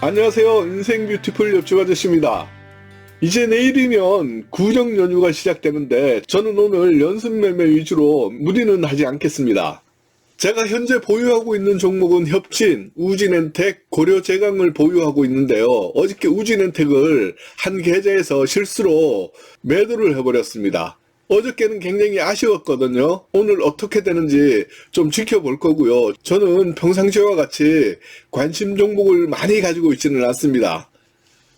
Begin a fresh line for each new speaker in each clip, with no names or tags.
안녕하세요. 인생 뷰티풀 옆집 아저씨입니다. 이제 내일이면 구정 연휴가 시작되는데 저는 오늘 연습 매매 위주로 무리는 하지 않겠습니다. 제가 현재 보유하고 있는 종목은 협진, 우진엔텍, 고려제강을 보유하고 있는데요. 어저께 우진엔텍을 한 계좌에서 실수로 매도를 해버렸습니다. 어저께는 굉장히 아쉬웠거든요. 오늘 어떻게 되는지 좀 지켜볼 거고요. 저는 평상시와 같이 관심 종목을 많이 가지고 있지는 않습니다.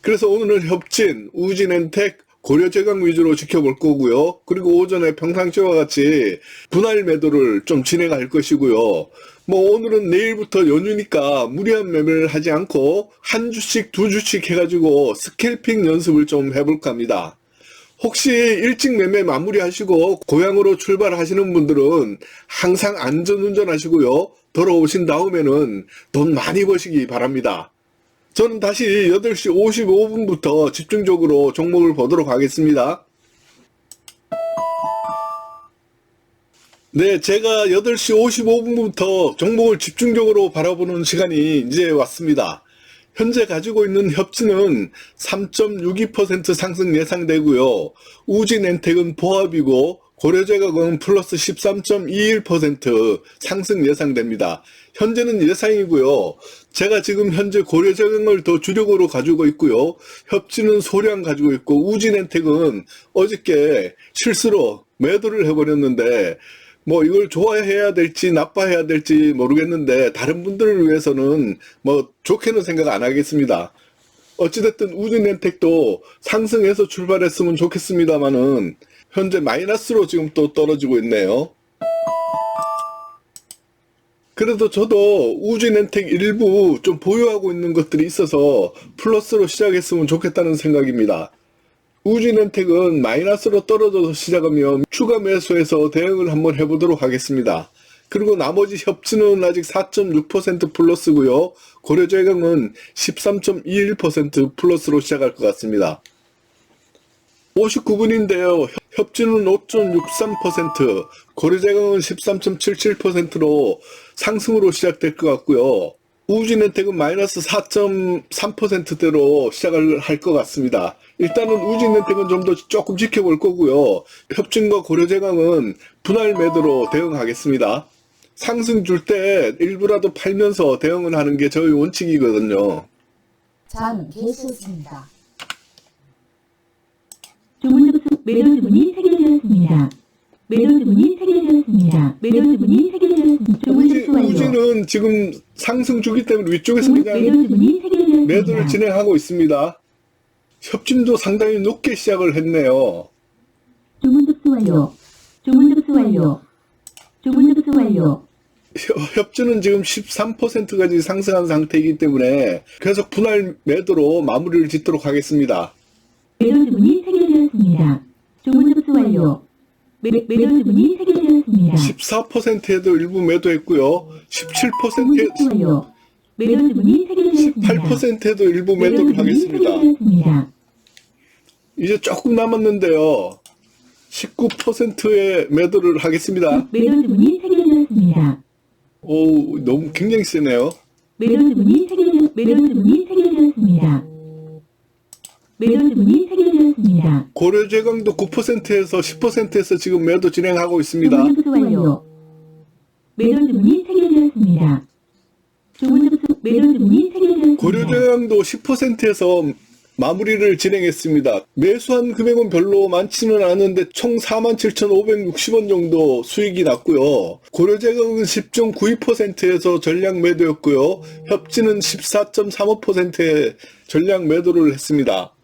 그래서 오늘은 협진, 우진엔텍, 고려제강 위주로 지켜볼 거고요. 그리고 오전에 평상시와 같이 분할 매도를 좀 진행할 것이고요. 뭐 오늘은 내일부터 연휴니까 무리한 매매를 하지 않고 한 주씩 두 주씩 해가지고 스캘핑 연습을 좀 해볼까 합니다. 혹시 일찍 매매 마무리하시고 고향으로 출발하시는 분들은 항상 안전운전 하시고요. 돌아오신 다음에는 돈 많이 버시기 바랍니다. 저는 다시 8시 55분부터 집중적으로 종목을 보도록 하겠습니다. 네, 제가 8시 55분부터 종목을 집중적으로 바라보는 시간이 이제 왔습니다. 현재 가지고 있는 협치는 3.62% 상승 예상되고요. 우진엔텍은 보합이고 고려제각은 플러스 13.21% 상승 예상됩니다. 현재는 예상이고요. 제가 지금 현재 고려제강을 더 주력으로 가지고 있고요. 협치는 소량 가지고 있고 우진엔텍은 어저께 실수로 매도를 해버렸는데 뭐 이걸 좋아해야 될지 나빠해야 될지 모르겠는데 다른 분들을 위해서는 뭐 좋게는 생각 안 하겠습니다. 어찌됐든 우진엔텍도 상승해서 출발했으면 좋겠습니다만은 현재 마이너스로 지금 또 떨어지고 있네요. 그래도 저도 우진엔텍 일부 좀 보유하고 있는 것들이 있어서 플러스로 시작했으면 좋겠다는 생각입니다. 우진엔텍은 마이너스로 떨어져서 시작하면 추가 매수해서 대응을 한번 해보도록 하겠습니다. 그리고 나머지 협치는 아직 4.6% 플러스고요. 고려제강은 13.21% 플러스로 시작할 것 같습니다. 59분인데요. 협진은 5.63%, 고려제강은 13.77%로 상승으로 시작될 것 같고요. 우진엔텍은 마이너스 4.3%대로 시작을 할 것 같습니다. 일단은 우진엔텍은 좀 더 조금 지켜볼 거고요. 협진과 고려제강은 분할 매도로 대응하겠습니다. 상승 줄 때 일부라도 팔면서 대응을 하는 게 저희 원칙이거든요.
전 개수습니다.
주문 접수 매도 주문이 체결되었습니다. 매도 주문이 체결되었습니다. 매도 주문이 체결되었습니다. 주문
우진,
접수 완료.
우진은 지금 상승 주기 때문에 위쪽에서
주문
그냥
매도 주문이 체결되었습니다.
매도를 진행하고 있습니다. 협진도 상당히 높게 시작을 했네요.
주문 접수 완료. 주문 접수 완료. 주문 접수 완료.
협- 협진은 지금 13%까지 상승한 상태이기 때문에 계속 분할 매도로 마무리를 짓도록 하겠습니다.
매도 주문이 체결되었습니다. 주문 접수 완료. 매, 매도 주문이 체결되었습니다.
14%에도 일부 매도했고요.
주문
17%에
접수 완료. 매도 주문이 체결되었습니다.
18%에도 일부
매도
매도를 하겠습니다.
체결되었습니다.
이제 조금 남았는데요. 19%의 매도를 하겠습니다.
매도 주문이 체결되었습니다.
오, 너무 굉장히 세네요.
매도 주문이 체결되었 매도 주문이 체결되었습니다. 매도 주문이 체결되었습니다.
고려 제강도 9%에서 10%에서 지금 매도 진행하고 있습니다.
주문 접수 완료. 매도 주문이 체결되었습니다.
고려대왕도 10%에서 마무리를 진행했습니다. 매수한 금액은 별로 많지는 않은데 총 47,560원 정도 수익이 났고요. 고려제강은 10.92%에서 전량 매도였고요. 협진은 14.35%의 전량 매도를 했습니다.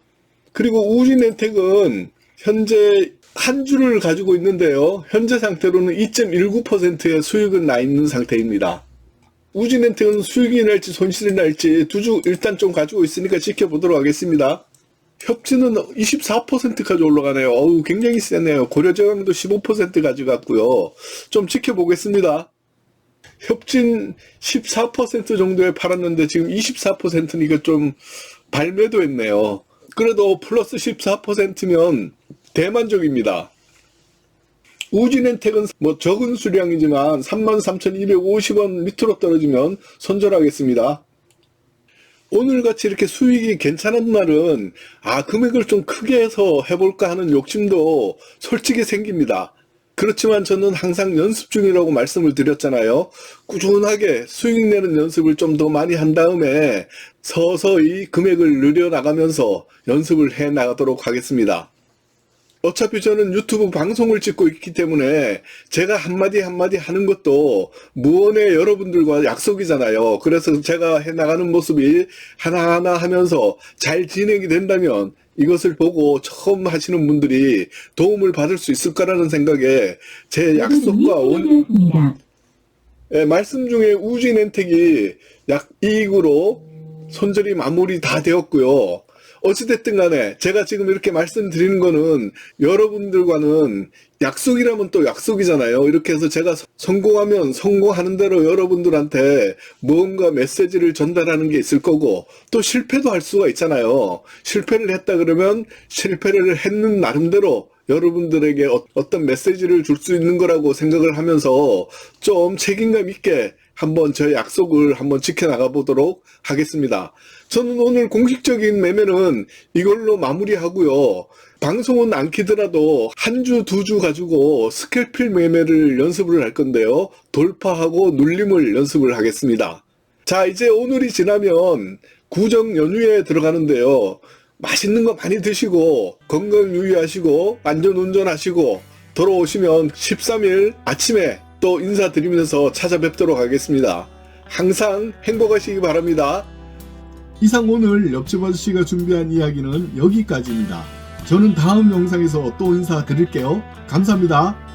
그리고 우진엔텍은 현재 한 주를 가지고 있는데요. 현재 상태로는 2.19%의 수익은 나 있는 상태입니다. 우진엔텍은 수익이 날지 손실이 날지 두 주 일단 좀 가지고 있으니까 지켜보도록 하겠습니다. 협진은 24%까지 올라가네요. 어우, 굉장히 세네요. 고려제강도 15% 가져갔고요. 좀 지켜보겠습니다. 협진 14% 정도에 팔았는데 지금 24%니까 좀 발매도 했네요. 그래도 플러스 14%면 대만족입니다. 우진엔텍은 뭐 적은 수량이지만 33,250원 밑으로 떨어지면 손절하겠습니다. 오늘같이 이렇게 수익이 괜찮은 날은 아 금액을 좀 크게 해서 해볼까 하는 욕심도 솔직히 생깁니다. 그렇지만 저는 항상 연습 중이라고 말씀을 드렸잖아요. 꾸준하게 수익 내는 연습을 좀 더 많이 한 다음에 서서히 금액을 늘려나가면서 연습을 해 나가도록 하겠습니다. 어차피 저는 유튜브 방송을 찍고 있기 때문에 제가 한마디 한마디 하는 것도 무언의 여러분들과 약속이잖아요. 그래서 제가 해나가는 모습이 하나하나 하면서 잘 진행이 된다면 이것을 보고 처음 하시는 분들이 도움을 받을 수 있을 거라는 생각에 제 약속과 온. 예, 말씀 중에 우진엔텍이 약 이익으로 손절이 마무리 다 되었고요. 어찌됐든 간에 제가 지금 이렇게 말씀드리는 거는 여러분들과는 약속이라면 또 약속이잖아요. 이렇게 해서 제가 서- 성공하면 성공하는 대로 여러분들한테 무언가 메시지를 전달하는 게 있을 거고 또 실패도 할 수가 있잖아요. 실패를 했다 그러면 실패를 했는 나름대로 여러분들에게 어- 어떤 메시지를 줄 수 있는 거라고 생각을 하면서 좀 책임감 있게 한번 저의 약속을 한번 지켜나가 보도록 하겠습니다. 저는 오늘 공식적인 매매는 이걸로 마무리하고요. 방송은 안 키더라도 한 주, 두 주 가지고 스캘필 매매를 연습을 할 건데요. 돌파하고 눌림을 연습을 하겠습니다. 자, 이제 오늘이 지나면 구정 연휴에 들어가는데요. 맛있는 거 많이 드시고 건강 유의하시고 안전 운전하시고 돌아오시면 13일 아침에 또 인사드리면서 찾아뵙도록 하겠습니다. 항상 행복하시기 바랍니다.
이상 오늘 옆집 아저씨가 준비한 이야기는 여기까지입니다. 저는 다음 영상에서 또 인사드릴게요. 감사합니다.